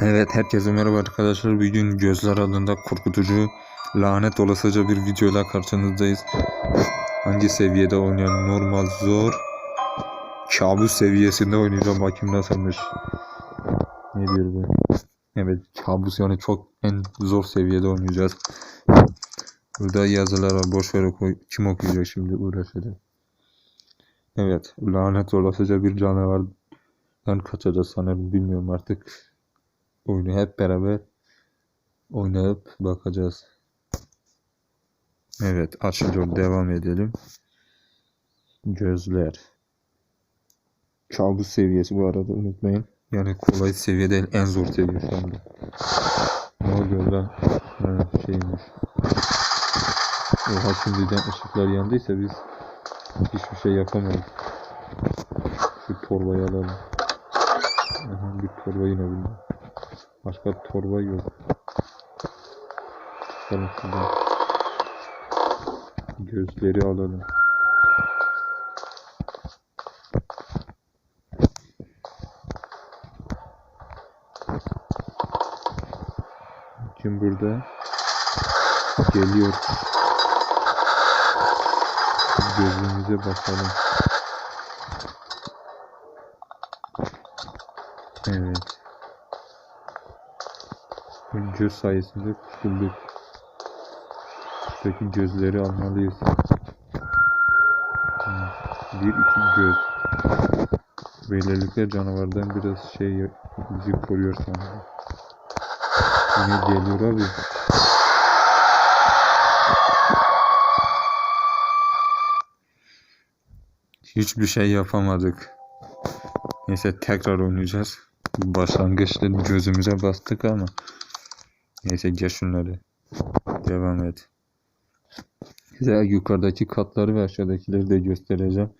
Evet herkese merhaba arkadaşlar. Bugün Gözler adında korkutucu lanet olasıca bir videoyla karşınızdayız. Hangi seviyede oynayan normal zor kabus seviyesinde oynayacağım bakayım nasılmış. Ne diyor bu? Evet kabus yani çok en zor seviyede oynayacağız. Burada yazılar var boş ver oku. Kim okuyacak şimdi uğraşacak. Evet lanet olasıca bir canavardan kaçacağız sanırım bilmiyorum artık. Oyunu hep beraber oynayıp bakacağız. Evet açınca devam edelim. Gözler. Kabus seviyesi bu arada unutmayın. Yani kolay seviye değil en zor seviye şu anda. Ne oluyor lan? Ha, şeymiş. Oha şimdiden ışıklar yandıysa biz hiçbir şey yapamayız. Şu torbayı alalım. Aha, bir torba yine buldum. Başka torba yok. Gözleri alalım. Kim burada? Geliyor. Gözümüze bakalım. Evet. Göz sayesinde kurtulduk. Şuradaki gözleri almalıyız. Bir iki göz. Böylelikle canavardan biraz şey bizi koruyor sanırım. Yine geliyor abi. Hiçbir şey yapamadık. Neyse tekrar oynayacağız. Başlangıçta gözümüze bastık ama. Neyse geç şunları. Devam et. Size yukarıdaki katları ve aşağıdakileri de göstereceğim.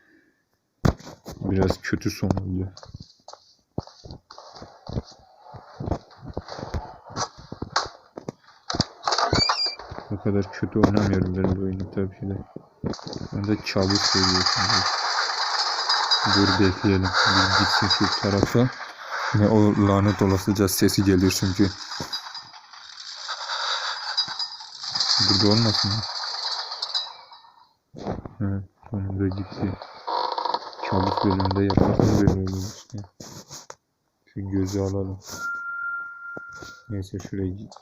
Biraz kötü son oluyor. O kadar kötü oynamıyorum ben bu oyunu tabii ki de. Ben de kabus seviyesinde. Dur bekleyelim. Bir gitsin şu tarafa. Yine o lanet olasıca sesi geliyor çünkü. Burada olmasın mı? Evet, sonunda gitti. Kabus bölümünde yaparsan böyle olur işte. Şu gözü alalım. Neyse şuraya git.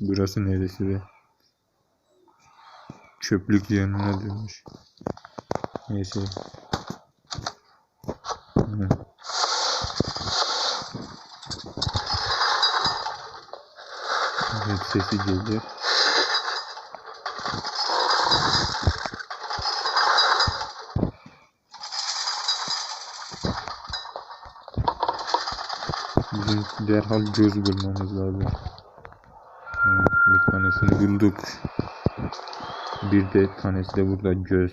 Burası neresi be? Çöplük yanına dönmüş. Neyse. Hı. Evet sesi geliyor. Derhal göz bulmamız lazım. Bir tanesini bulduk. Bir de tanesi de burada göz.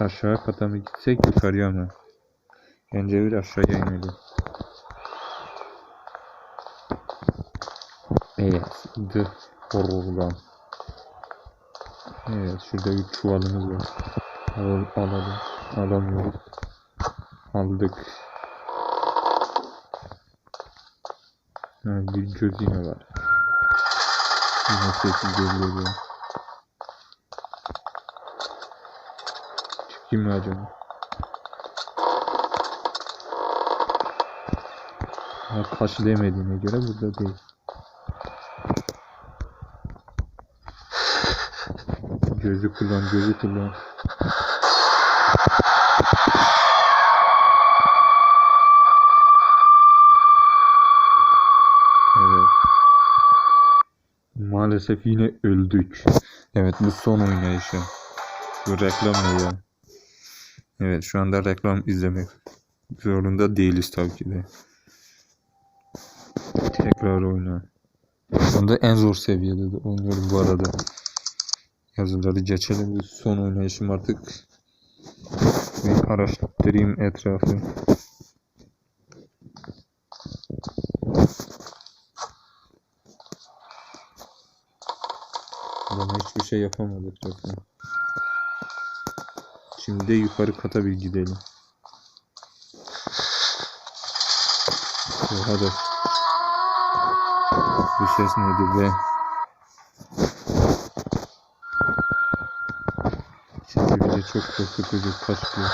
Aşağı kata mı gitsek yukarıya mı? Bence bir aşağıya inelim. Evet. The Horror'dan. Evet. Şurada bir çuvalımız var. Al, alalım. Alamıyoruz. Aldık. Ha, bir yine var. Yine sesi geliyor. Çıkayım mı acaba? Ha, karşılayamadığına göre burada değil. Gözü kullan, gözü kullan. Maalesef yine öldük. Evet bu son oynayışı. Bu reklam ne ya? Evet şu anda reklam izlemek zorunda değiliz tabii ki de. Tekrar oyna. Şu anda en zor seviyede de oynuyorum bu arada. Yazıları geçelim. Bu son oynayışım artık. Bir araştırayım etrafı. Ama hiçbir şey yapamadık zaten. Şimdi de yukarı kata bir gidelim. başlıyor. Hadi. Bu ses neydi be? Şimdi bir de çok korkutucu kaçıyor.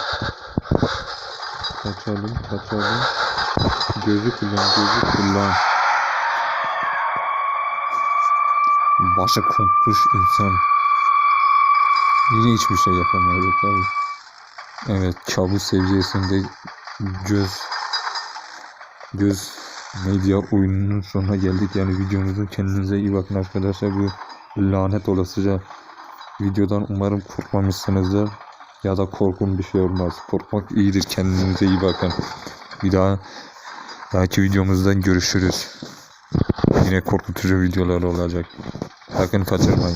Kaçalım, kaçalım. Gözü kullan, gözü kullan. Başı kopmuş insan. Yine hiçbir şey yapamıyoruz tabii. Evet, kabus seviyesinde göz göz medya oyununun sonuna geldik. Yani videomuzun kendinize iyi bakın arkadaşlar. Bu lanet olasıca videodan umarım korkmamışsınızdır. Ya da korkun bir şey olmaz. Korkmak iyidir. Kendinize iyi bakın. Bir daha dahaki videomuzda görüşürüz. Yine korkutucu videolar olacak. لكن فشل معي